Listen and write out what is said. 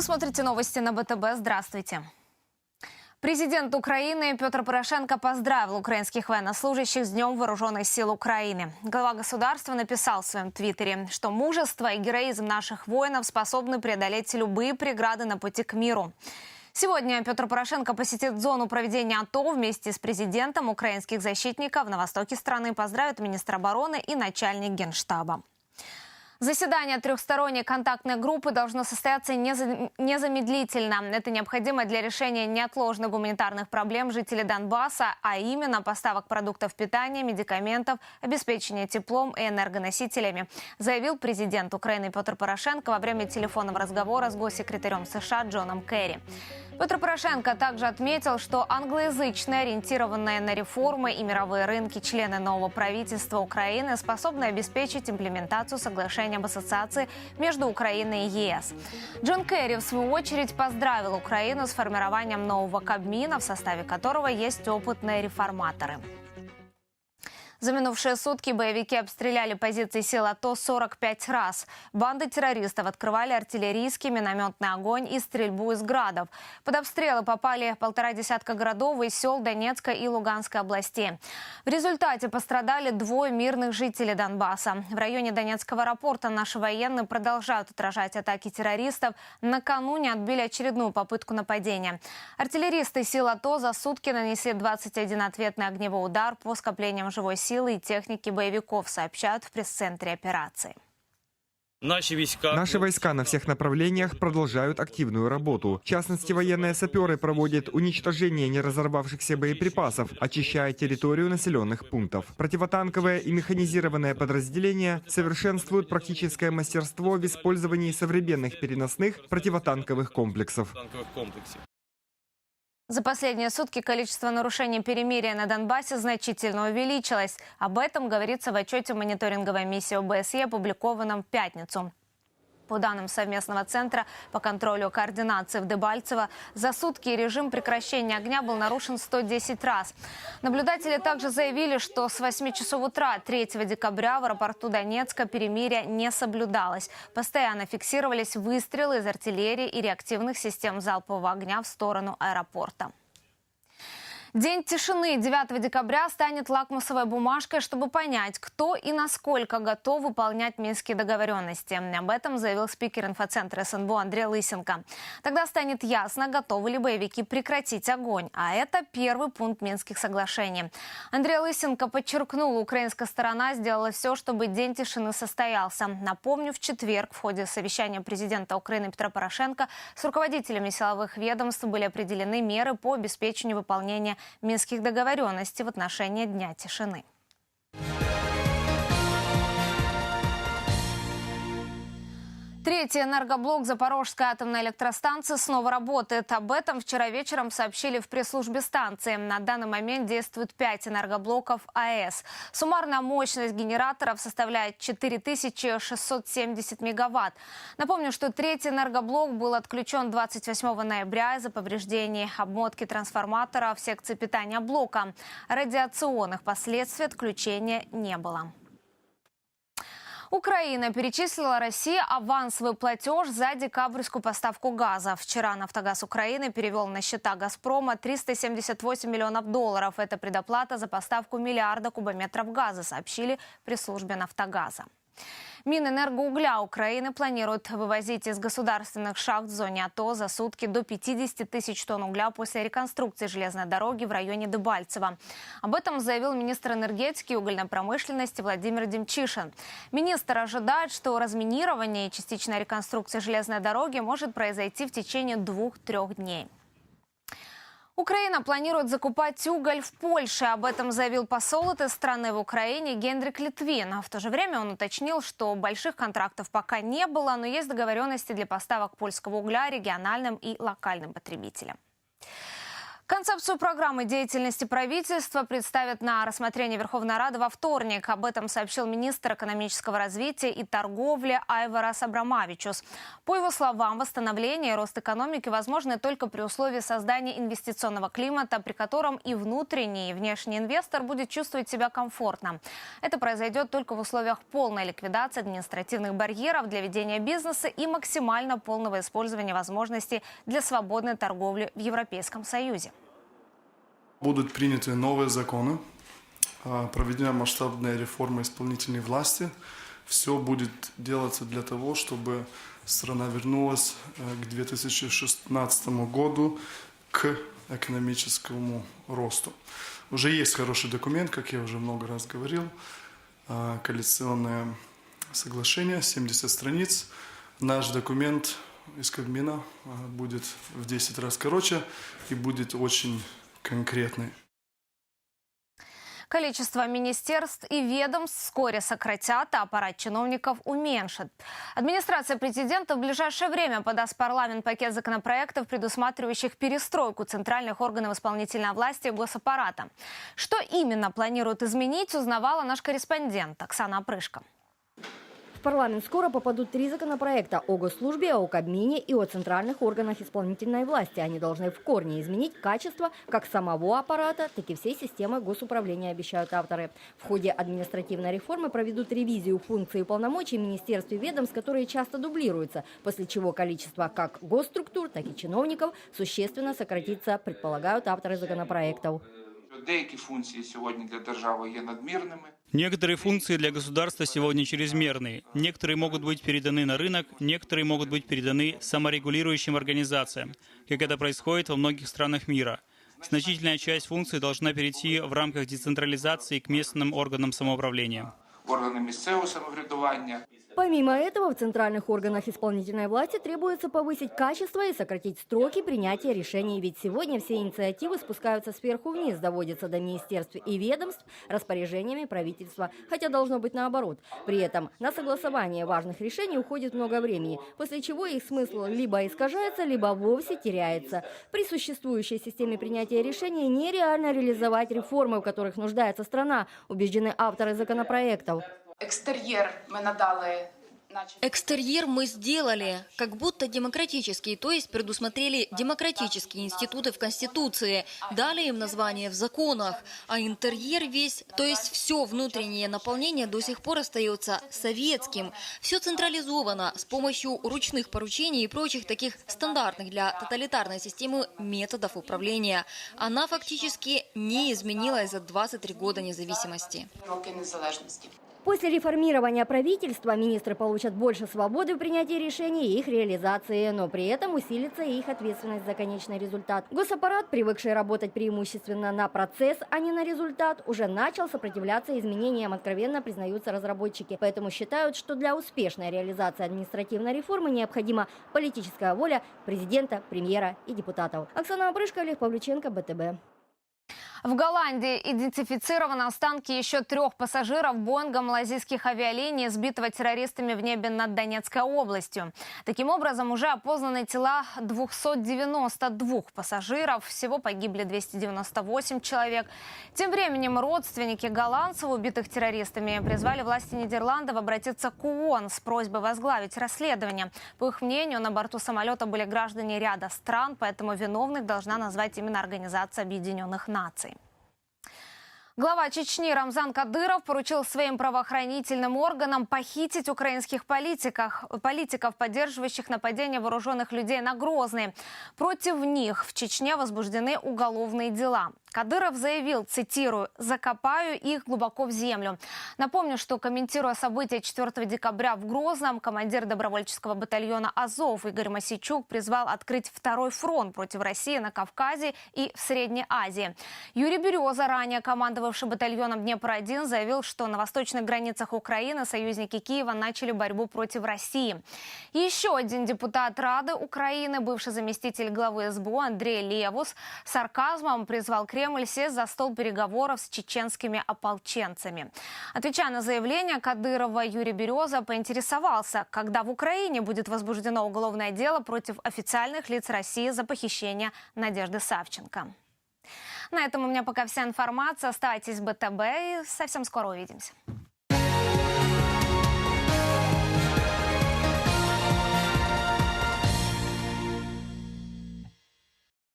Вы смотрите новости на БТБ. Здравствуйте. Президент Украины Петр Порошенко поздравил украинских военнослужащих с Днем Вооруженных сил Украины. Глава государства написал в своем твиттере, что мужество и героизм наших воинов способны преодолеть любые преграды на пути к миру. Сегодня Петр Порошенко посетит зону проведения АТО вместе с президентом украинских защитников на востоке страны, поздравит министра обороны и начальник генштаба. Заседание трехсторонней контактной группы должно состояться незамедлительно. Это необходимо для решения неотложных гуманитарных проблем жителей Донбасса, а именно поставок продуктов питания, медикаментов, обеспечения теплом и энергоносителями, заявил президент Украины Петр Порошенко во время телефонного разговора с госсекретарем США Джоном Керри. Петр Порошенко также отметил, что англоязычные, ориентированные на реформы и мировые рынки члены нового правительства Украины способны обеспечить имплементацию соглашения об ассоциации между Украиной и ЕС. Джон Керри, в свою очередь, поздравил Украину с формированием нового Кабмина, в составе которого есть опытные реформаторы. За минувшие сутки боевики обстреляли позиции сил АТО 45 раз. Банды террористов открывали артиллерийский минометный огонь и стрельбу из градов. Под обстрелы попали полтора десятка городов и сел Донецкой и Луганской областей. В результате пострадали двое мирных жителей Донбасса. В районе Донецкого аэропорта наши военные продолжают отражать атаки террористов. Накануне отбили очередную попытку нападения. Артиллеристы сил АТО за сутки нанесли 21 ответный огневой удар по скоплениям живой силы силы и техники боевиков, сообщают в пресс-центре операции. Наши войска... Наши войска на всех направлениях продолжают активную работу. В частности, военные саперы проводят уничтожение неразорвавшихся боеприпасов, очищая территорию населенных пунктов. Противотанковые и механизированные подразделения совершенствуют практическое мастерство в использовании современных переносных противотанковых комплексов. За последние сутки количество нарушений перемирия на Донбассе значительно увеличилось. Об этом говорится в отчете мониторинговой миссии ОБСЕ, опубликованном в пятницу. По данным совместного центра по контролю координации в Дебальцево, за сутки режим прекращения огня был нарушен 110 раз. Наблюдатели также заявили, что с 8 часов утра 3 декабря в аэропорту Донецка перемирие не соблюдалось. Постоянно фиксировались выстрелы из артиллерии и реактивных систем залпового огня в сторону аэропорта. День тишины 9 декабря станет лакмусовой бумажкой, чтобы понять, кто и насколько готов выполнять минские договоренности. Об этом заявил спикер инфоцентра СНБО Андрей Лысенко. Тогда станет ясно, готовы ли боевики прекратить огонь. А это первый пункт Минских соглашений. Андрей Лысенко подчеркнул, украинская сторона сделала все, чтобы День тишины состоялся. Напомню, в четверг в ходе совещания президента Украины Петра Порошенко с руководителями силовых ведомств были определены меры по обеспечению выполнения Минских договоренностей в отношении Дня тишины. Третий энергоблок Запорожской атомной электростанции снова работает. Об этом вчера вечером сообщили в пресс-службе станции. На данный момент действует пять энергоблоков АЭС. Суммарная мощность генераторов составляет 4670 мегаватт. Напомню, что третий энергоблок был отключен 28 ноября из-за повреждений обмотки трансформатора в секции питания блока. Радиационных последствий отключения не было. Украина перечислила России авансовый платеж за декабрьскую поставку газа. Вчера «Нафтогаз Украины» перевел на счета «Газпрома» 378 миллионов долларов. Это предоплата за поставку миллиарда кубометров газа, сообщили при службе «Нафтогаза». Минэнергоугля Украины планирует вывозить из государственных шахт в зоне АТО за сутки до 50 тысяч тонн угля после реконструкции железной дороги в районе Дебальцево. Об этом заявил министр энергетики и угольной промышленности Владимир Демчишин. Министр ожидает, что разминирование и частичная реконструкция железной дороги может произойти в течение двух-трех дней. Украина планирует закупать уголь в Польше. Об этом заявил посол этой страны в Украине Генрик Литвин. В то же время он уточнил, что больших контрактов пока не было, но есть договоренности для поставок польского угля региональным и локальным потребителям. Концепцию программы деятельности правительства представят на рассмотрение Верховной Рады во вторник. Об этом сообщил министр экономического развития и торговли Айварас Абрамавичус. По его словам, восстановление и рост экономики возможны только при условии создания инвестиционного климата, при котором и внутренний, и внешний инвестор будет чувствовать себя комфортно. Это произойдет только в условиях полной ликвидации административных барьеров для ведения бизнеса и максимально полного использования возможностей для свободной торговли в Европейском Союзе. Будут приняты новые законы, а, проведена масштабная реформа исполнительной власти. Все будет делаться для того, чтобы страна вернулась э, к 2016 году к экономическому росту. Уже есть хороший документ, как я уже много раз говорил, а, коалиционное соглашение, 70 страниц. Наш документ из Кабмина а, будет в 10 раз короче и будет очень конкретный. Количество министерств и ведомств вскоре сократят, а аппарат чиновников уменьшат. Администрация президента в ближайшее время подаст парламент пакет законопроектов, предусматривающих перестройку центральных органов исполнительной власти и госаппарата. Что именно планируют изменить, узнавала наш корреспондент Оксана Опрышко. В парламент скоро попадут три законопроекта о госслужбе, о Кабмине и о центральных органах исполнительной власти. Они должны в корне изменить качество как самого аппарата, так и всей системы госуправления, обещают авторы. В ходе административной реформы проведут ревизию функций и полномочий министерств и ведомств, которые часто дублируются, после чего количество как госструктур, так и чиновников существенно сократится, предполагают авторы законопроектов. Деякі функції сьогодні для держави є надмірними. Некоторые функции для государства сегодня чрезмерные. Некоторые могут быть переданы на рынок, некоторые могут быть переданы саморегулирующим организациям, как это происходит во многих странах мира. Значительная часть функций должна перейти в рамках децентрализации к местным органам самоуправления. Органи місцевого самоврядування. Помимо этого, в центральных органах исполнительной власти требуется повысить качество и сократить сроки принятия решений. Ведь сегодня все инициативы спускаются сверху вниз, доводятся до министерств и ведомств распоряжениями правительства. Хотя должно быть наоборот. При этом на согласование важных решений уходит много времени, после чего их смысл либо искажается, либо вовсе теряется. При существующей системе принятия решений нереально реализовать реформы, в которых нуждается страна, убеждены авторы законопроектов. Екстер'єр ми надали, Экстерьер мы сделали, как будто демократический, то есть предусмотрели демократические институты в Конституции, дали им название в законах, а интерьер весь, то есть все внутреннее наполнение до сих пор остается советским. Все централизовано с помощью ручных поручений и прочих таких стандартных для тоталитарной системы методов управления. Она фактически не изменилась за 23 года независимости. После реформирования правительства министры получат больше свободы в принятии решений и их реализации, но при этом усилится их ответственность за конечный результат. Госаппарат, привыкший работать преимущественно на процесс, а не на результат, уже начал сопротивляться изменениям, откровенно признаются разработчики. Поэтому считают, что для успешной реализации административной реформы необходима политическая воля президента, премьера и депутатов. Оксана Опрышко, Олег Павлюченко, БТБ. В Голландии идентифицированы останки еще трех пассажиров Боинга малазийских авиалиний, сбитого террористами в небе над Донецкой областью. Таким образом, уже опознаны тела 292 пассажиров. Всего погибли 298 человек. Тем временем родственники голландцев, убитых террористами, призвали власти Нидерландов обратиться к ООН с просьбой возглавить расследование. По их мнению, на борту самолета были граждане ряда стран, поэтому виновных должна назвать именно Организация Объединенных Наций. Глава Чечни Рамзан Кадыров поручил своим правоохранительным органам похитить украинских политиков, политиков, поддерживающих нападение вооруженных людей на Грозный. Против них в Чечне возбуждены уголовные дела. Кадыров заявил, цитирую, «закопаю их глубоко в землю». Напомню, что комментируя события 4 декабря в Грозном, командир добровольческого батальона «Азов» Игорь Масичук призвал открыть второй фронт против России на Кавказе и в Средней Азии. Юрий Береза, ранее командовавший батальоном Днепр-1, заявил, что на восточных границах Украины союзники Киева начали борьбу против России. Еще один депутат Рады Украины, бывший заместитель главы СБУ Андрей Левус, сарказмом призвал Кремль сесть за стол переговоров с чеченскими ополченцами. Отвечая на заявление Кадырова, Юрий Береза поинтересовался, когда в Украине будет возбуждено уголовное дело против официальных лиц России за похищение Надежды Савченко. На этом у меня пока вся информация. Оставайтесь в БТБ и совсем скоро увидимся.